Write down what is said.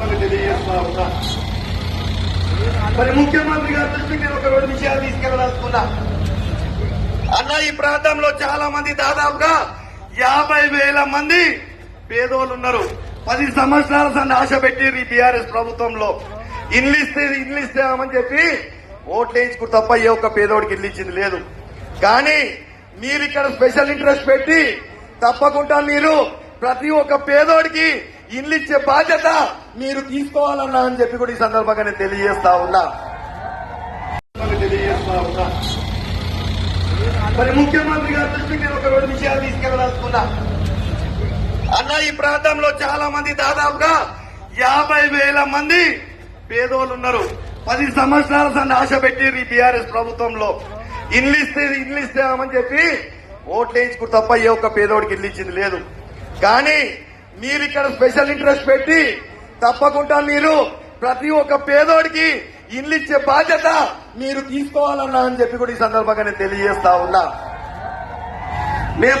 తెలియజేస్తా ఉన్నా మరి ముఖ్యమంత్రి గారి దృష్టికి నేను ఒక రెండు విషయాలు తీసుకెళ్ళాలనుకున్నా అన్న ఈ ప్రాంతంలో చాలా మంది దాదాపుగా యాభై వేల మంది పేదోళ్ళు ఉన్నారు. పది సంవత్సరాల సంది ఆశ పెట్టిరు ఈ బీఆర్ఎస్ ప్రభుత్వంలో. ఇల్లు ఇస్తే ఇల్లు ఇస్తామని చెప్పి ఓట్లు వేయించుకు తప్ప ఏ ఒక్క పేదోడికి ఇల్లు ఇచ్చింది లేదు. కానీ మీరు ఇక్కడ స్పెషల్ ఇంట్రెస్ట్ పెట్టి తప్పకుండా మీరు ప్రతి ఒక్క పేదోడికి ఇల్లు ఇచ్చే బాధ్యత మీరు తీసుకోవాలన్నా అని చెప్పి కూడా ఈ సందర్భంగా నేను తెలియజేస్తా ఉన్నా. తెలియజేస్తా ఉన్నా. మరి ముఖ్యమంత్రి గారి దృష్టికి నేను ఒక రెండు విషయాలు తీసుకెళ్ళాల్సుకున్నా అన్న ఈ ప్రాంతంలో చాలా మంది దాదాపుగా యాభై వేల మంది పేదోళ్ళు ఉన్నారు. పది సంవత్సరాల సంది ఆశ పెట్టిర్రు ఈ బీఆర్ఎస్ ప్రభుత్వంలో. ఇల్లు ఇస్తే ఇల్లు ఇస్తామని చెప్పి ఓట్లు తప్ప ఏ ఒక్క పేదోడికి ఇల్లు ఇచ్చింది లేదు. కానీ మీరు ఇక్కడ స్పెషల్ ఇంట్రెస్ట్ పెట్టి తప్పకుండా మీరు ప్రతి ఒక్క పేదోడికి ఇల్లు ఇచ్చే బాధ్యత మీరు తీసుకోవాలన్నా అని చెప్పి కూడా ఈ సందర్భంగా నేను తెలియజేస్తా ఉన్నా. మేము